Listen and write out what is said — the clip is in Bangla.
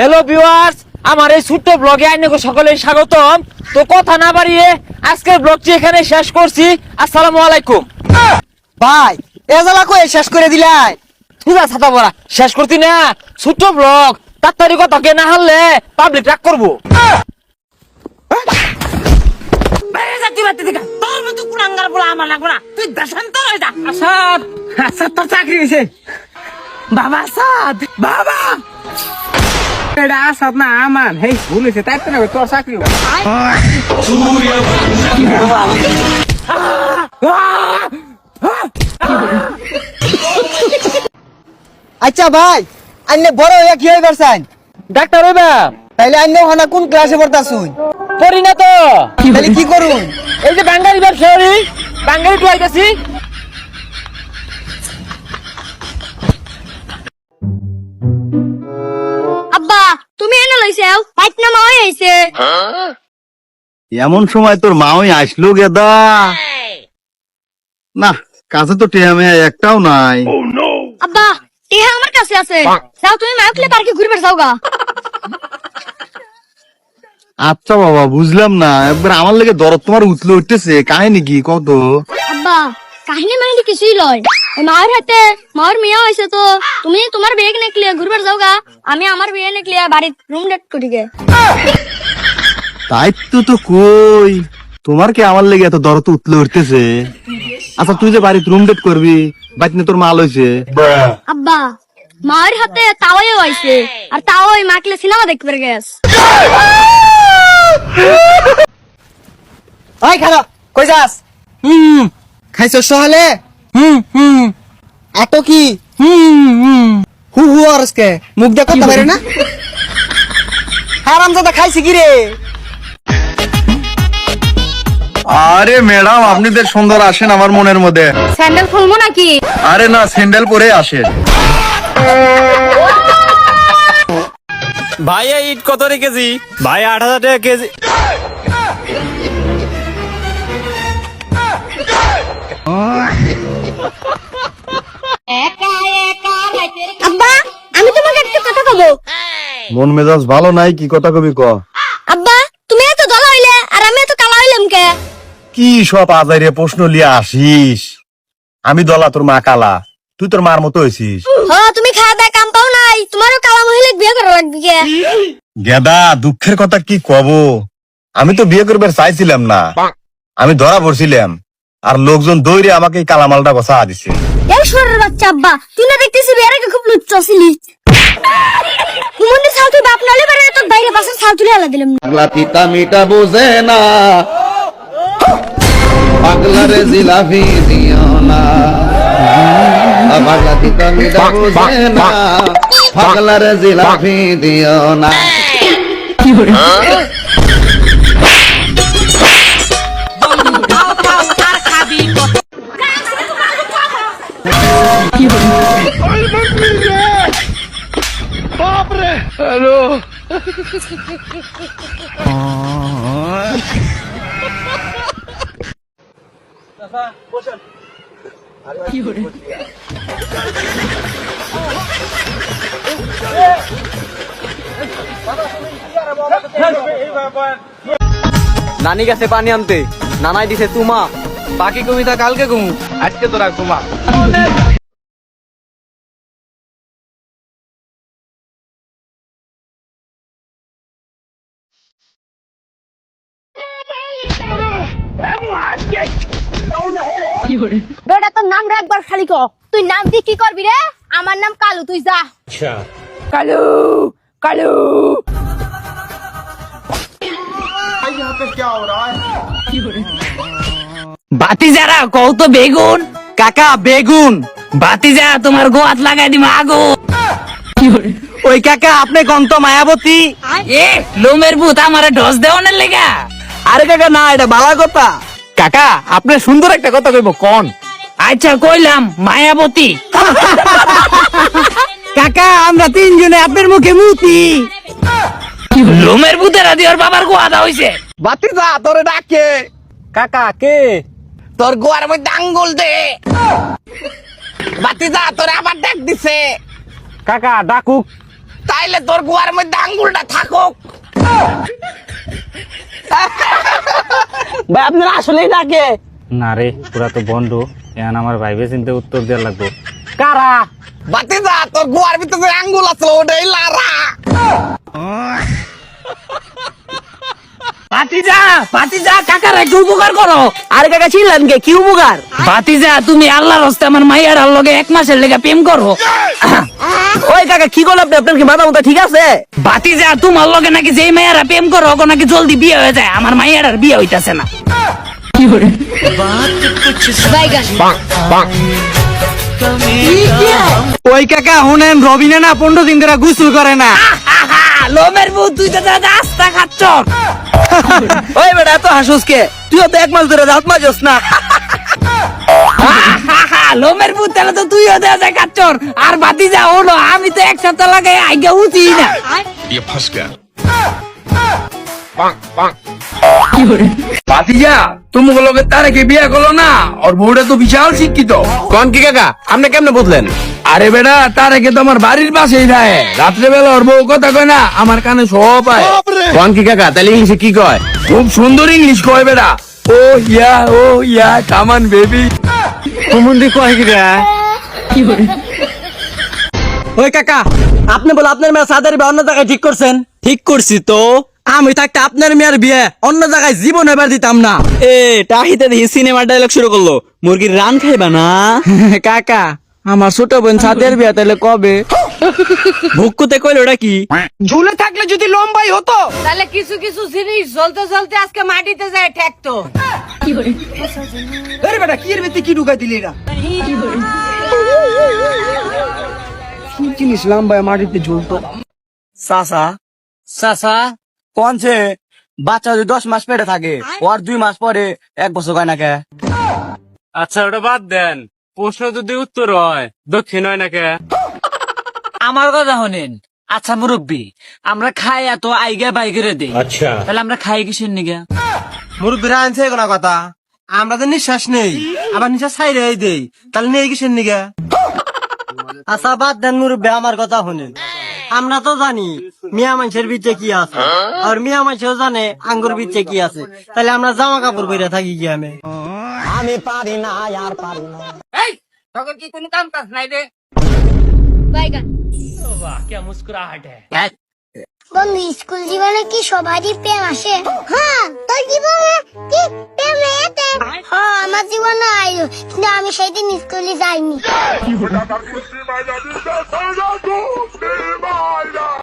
হ্যালো ভিউয়ার্স আমার এই ছোট্ট ব্লগে আইনকে সকলে স্বাগতম। তো কথা না বাড়িয়ে আজকের ব্লগটি এখানে শেষ করছি। আসসালামু আলাইকুম। ভাই এ জ্বালা কয়ে শেষ করে দিলাই? পূজা ছাতা পড়া শেষ করতি না? ছোট্ট ব্লগ তাড়াতাড়ি কথা কে না হারলে পাবলিক রাগ করব। বাবা আসাদ। বাবা! এটা আসাদ না আমান। হেই ভুল হয়েছে তাই তো না তোর চাকরি আচ্ছা ভাই আন্নে বড় হইয়া কি হয়ে পারছেন ডাক্তার হইবা? তাইলে আন্নে ওখানে কোন ক্লাসে পড়তাছুন করি না তো। তাহলে কি করুন? এই যে বাঙ্গালি ব্যবসা করি বাঙ্গালি টুয়াইতেছি আব্বা তুমি এনে লইছাও পাইত না মা হইছে এমন সময় তোর মাওই আসলো গেদা না কাছে তো টেহামে একটাও নাই। আব্বা টিহা আমার কাছে আছে। যাও তুমি মায়কলে পার্কে ঘুরবে যাও গা। আচ্ছা বাবা বুঝলাম না। একবার আমার লেগে দরদ তোমার উতলে উঠতেছে। কাহিনী কি কত? আব্বা কাহিনী মাহিনী কিছুই লয়। মায়ের হাতে মায়ের মেয়ে হয়েছে তো। তুমি তোমার বেগ নেকলিয়ে ঘুরবার যাও গা আমি আমার বিয়ে নেকলিয়ে বাড়ির রুম ডেট করি গে দায়িত্ব তো কই? তোমার কি আমার লেগে এত দরদ উতলে উঠতেছে? আচ্ছা তুই যে বাড়িতে রুম ডেট করবি বাড়িতে তোর মাল হয়েছে আব্বা মায়ের হাতে তাওয়াই হয়েছে আর তাও ওই মাকলে সিনেমা দেখবে গেছ ওই খালো কই যাস। হুম খাইছো সহালে? হুম হুম। এত কি? হুম হুম। হু হু আরসকে মুখ দেখো তো বাইরে না? হারাম দাদা খাইছি কি রে? আরে ম্যাডাম আপনি তো সুন্দর আসেন আমার মনের মধ্যে। স্যান্ডেল খুলবো নাকি? আরে না স্যান্ডেল পরে আসেন ভাই এই ইট কত রে কেজি? ভাই আট হাজার টাকা কেজি। আব্বা আমি তোমাকে একটা কথা কব। মন মেজাজ ভালো নাই কি কথা কবি ক? আব্বা তুমি এত দলা হইলে আর আমি এত কালা হইলাম কে? কি সব আজাইরে প্রশ্ন লিয়ে আসিস? আমি দলা তোর মা কালা। তুই তোর মার মতো হয়েছিস হ তুমি খাওয়া দাওয়া কাম পাও নাই তোমারও কালা মহিলা বিয়ে করা লাগবে কে? গেদা দুঃখের কথা কি কব? আমি তো বিয়ে করবার চাইছিলাম না। আমি ধরা পড়ছিলাম। আর লোকজন দৌড়ে আমাকে এই কালামালটা বসা দিছে। এই শোরের বাচ্চা আব্বা তুই না দেখতেছি বিয়ের আগে খুব লুচ্চা ছিলি কুমন্দি সাল তুই বাপ নালে তোর বাইরে সাল তুলে আলা দিলাম। পাগলা তিতা মিটা বোঝে না। পাগলারে জিলাপি দিও না। পাগলা তিতা মিটা বোঝে না। পাগলারে জিলাপি দিও না। নানি গেছে পানি আনতে। নানাই দিছে তুমা বাকি কবিতা কালকে ঘুমু? আজকে তোরা ঘুমা। বেটা তোর নাম একবার খালি ক। তুই নাম দিয়ে কি করবি রে? আমার নাম কালু তুই যা। কালু কালু। বাতি যারা কও তো বেগুন। কাকা বেগুন। বাতি যা তোমার গোয়াত লাগাই দিম আগুন ওই কাকা আপনি কোন তো মায়াবতী? এ লোমের ভূত আমারে ডস দেওয়ানের লেগা। আরে কাকা না এটা বালা কথা। কাকা আপনার সুন্দর একটা কথা কইব কোন। আচ্ছা কইলাম মায়াবতী। কাকা আমরা তিনজনে আপনার মুখে মুতি। লোমের ভূতেরা দিওর বাবার গোয়াদা হইছে। বাতি যা তোরে ডাকে। কাকা কে? তোর গোয়ার মধ্যে আঙ্গুল দে। বাতি যা তোরে আবার ডাক দিছে। কাকা ডাকুক। তাইলে তোর গোয়ার মধ্যে আঙ্গুলটা থাকুক। ভাই আপনারা আসলেই ডাকে না রে পুরা তো বন্ধ। এখন আমার ভাইবে চিন্তে উত্তর দেওয়া লাগবে। কারা? বাতি যা তোর গোয়ার ভিতরে আঙ্গুল আসলো ওটাই লারা। ভাতিজা ভাতিজা কাকার একটু উপকার করো? আরে কাকা ছিলেন কে? কি উপকার? ভাতিজা তুমি আল্লাহর হস্তে আমার মাইয়ার লগে এক মাসের লেগে প্রেম করো। ওই কাকা কি করল আপনি? আপনার কি মাথা মতো ঠিক আছে? ভাতিজা তোমার লগে নাকি যেই মাইয়ারা প্রেম করো ওকে নাকি জলদি বিয়ে হয়ে যায়। আমার মাইয়ার আর বিয়ে হইতাছে না। ওই কাকা শুনেন রবিনে না পনেরো দিন ধরে গুসল করে না। লোমের বউ তুই তো দাদা আস্তা খাচ্ছ। ওই বেটা এত হাসুস কে? তুইও তো এক মাস ধরে দাঁত মাজস না। লোমের ভূত তাহলে তো তুইও দেওয়া যায় কাচ্চর। আর বাতি যা হলো আমি তো এক সপ্তাহ লাগাই আগে উঠি না। তুমি লোকে তারে কে বিয়ে করল না? ওর বউটা তো বিশাল শিক্ষিত। কোন কি কাকা? আপনি কেমনে বুঝলেন? আরে বেটা তারেকে তো আমার বাড়ির পাশেই থাকে। রাত্রে বেলা ওর বউ কথা কয় না আমার কানে সব পায় কোন কি কাকা তাহলে ইংলিশে কি কয়? খুব সুন্দর ইংলিশ কয় বেটা। ও ইয়া ও ইয়া কামান বেবি কুমুন্দি কয় কি রে? ওই কাকা আপনি বলে আপনার মেয়ে সাদের বিয়ে অন্য জায়গায় ঠিক করছেন? ঠিক করছি তো। আমি থাকতে আপনার মেয়ের বিয়ে অন্য জায়গায় জীবন এবার দিতাম না। এ তাহিতে দেখি সিনেমার ডায়লগ শুরু করল। মুরগির রান খাইবা না? কাকা আমার ছোট বোন সাদের বিয়ে তাহলে কবে? ভুকুতে কইল ওটা কি? ঝুলে থাকলে যদি লম্বাই হতো। তাহলে কিছু কিছু জিনিস চলতে চলতে আজকে মাটিতে যায় ঠেকতো। আরে বেটা কি এর ভিতরে কি ঢুকাই দিলি এটা কি জিনিস লম্বায় মাটিতে ঝুলতো? সাসা সাসা কোনছে বাচ্চা যদি দশ মাস পেটে থাকে ওর দুই মাস পরে এক বছর হয় না কে? আচ্ছা ওটা বাদ দেন। প্রশ্ন যদি উত্তর হয় দক্ষিণ হয় না কে আমার কথা শোনেন। আচ্ছা মুরব্বী আমরা খাই এত আইগা বাইগেরে দেই। আচ্ছা। তাহলে আমরা খাই কিসের নিগা? মুরব্বীরা আনছে কথা? আমরা তো নিঃশ্বাস নেই আবার নিঃশ্বাস ছাইরে দেই। তাহলে নেই কিসের নিগা? আচ্ছা বাদ দেন মুরব্বী আমার কথা শুনেন। আমরা তো জানি মিয়া মানুষের ভিতরে কি আছে। আর মিয়া মানুষও জানে আঙ্গুর ভিতরে কি আছে। তাহলে আমরা জামা কাপড় পরে থাকি কি আমি? এই তখন কি কোনো কাম কাজ নাই রে? বাইগান। বন্ধু স্কুল জীবনে কি সবারই প্রেম আসে? হ্যাঁ তোর জীবনে কি প্রেম এতে? হ্যাঁ আমার জীবনে আইলো কিন্তু আমি সেদিন স্কুলে যাইনি।